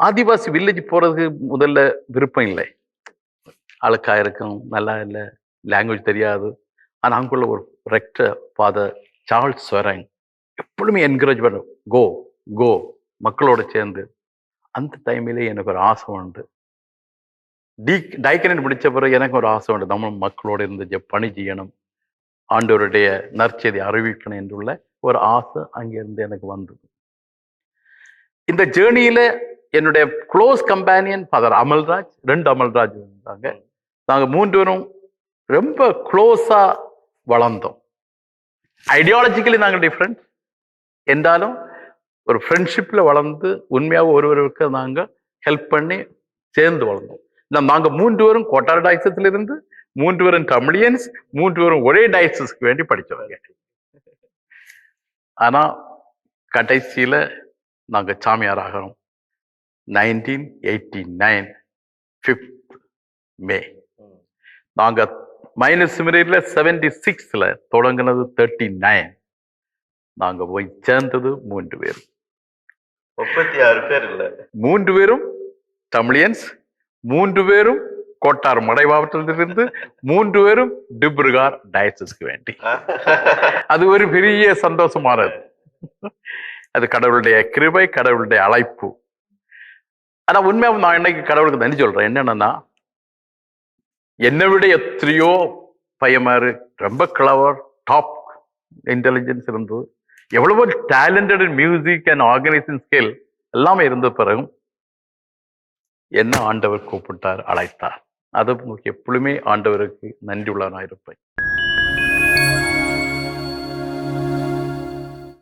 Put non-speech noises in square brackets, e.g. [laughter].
ஆதிவாசி village போறதுக்கு முதல்ல விருப்பம் இல்லை. அழுக்கா இருக்கும் நல்லா இல்லை லாங்குவேஜ் தெரியாது. ஆனால் அங்குள்ள ஒரு ரெக்டர் ஃபாதர் சார்ல்ஸ் ஸ்வரங் எப்பொழுதுமே என்கரேஜ் பண்ணும் கோ கோ மக்களோட சேர்ந்து. அந்த டைமிலே எனக்கு ஒரு ஆசை உண்டு. டி டைக்கனன் முடிச்ச பிறகு எனக்கு ஒரு ஆசை உண்டு. நம்ம மக்களோட இருந்து ஜெ- பணி செய்யணும். ஆண்டவருடைய நற்செய்தி அறிவிக்கணும் என்றுள்ள ஒரு ஆசை அங்கிருந்து எனக்கு வந்தது. இந்த ஜேர்னியில என்னுடைய க்ளோஸ் கம்பேனியன் ஃபாதர் அமல்ராஜ் ரெண்டு அமல்ராஜ் இருந்தாங்க. நாங்க மூன்று பேரும் ரொம்ப க்ளோஸா வளர்ந்தோம். ஐடியாலஜிக்கலி நாங்கள் டிஃப்ரெண்ட் என்றாலும் ஒரு ஃப்ரெண்ட்ஷிப்ல வளர்ந்து உண்மையாக ஒருவருக்கு நாங்க ஹெல்ப் பண்ணி சேர்ந்து வளர்ந்தோம். இந்த நாங்க மூன்று பேரும் கோட்டார் டைசஸ்ல இருந்து மூன்று பேரும் தமிழியன்ஸ் மூன்று பேரும் ஒரே டைசஸ்க்கு வேண்டி படிச்சவங்க. ஆனா கடைசியில நாங்க சாமியார் ஆகிறோம். நைன்டீன் ஃபிஃப்த் மே நாங்க மைனஸ் மிரேட்ல செவன்டி சிக்ஸ்ல தொடங்கினது தேர்ட்டி நைன் நாங்க போய் சேர்ந்தது மூன்று பேர் முப்பத்தி ஆறு பேர் இல்ல. மூன்று பேரும் தமிழியன்ஸ் மூன்று பேரும் கோட்டார் மடை மாவட்டத்திலிருந்து மூன்று பேரும் டிப்ருகார் டயசஸ்க்கு வேண்டி. [laughs] அது ஒரு பெரிய சந்தோஷமானது. அது கடவுளுடைய கிருபை கடவுளுடைய அழைப்பு. ஆனா உண்மையாக நான் இன்னைக்கு கடவுளுக்கு நன்றி சொல்றேன்? என்னன்னா என்னை விட எத்தனையோ பையமாரு ரொம்ப கிளவர் டாப் இன்டெலிஜென்ஸ் இருந்தது. எவ்வளவோ talented music and organising skill எல்லாமே இருந்த பிறகும் என்ன ஆண்டவர் கூப்பிட்டார் அழைத்தார். அது எப்பொழுதுமே ஆண்டவருக்கு நன்றி உள்ளவனாக இருப்பேன்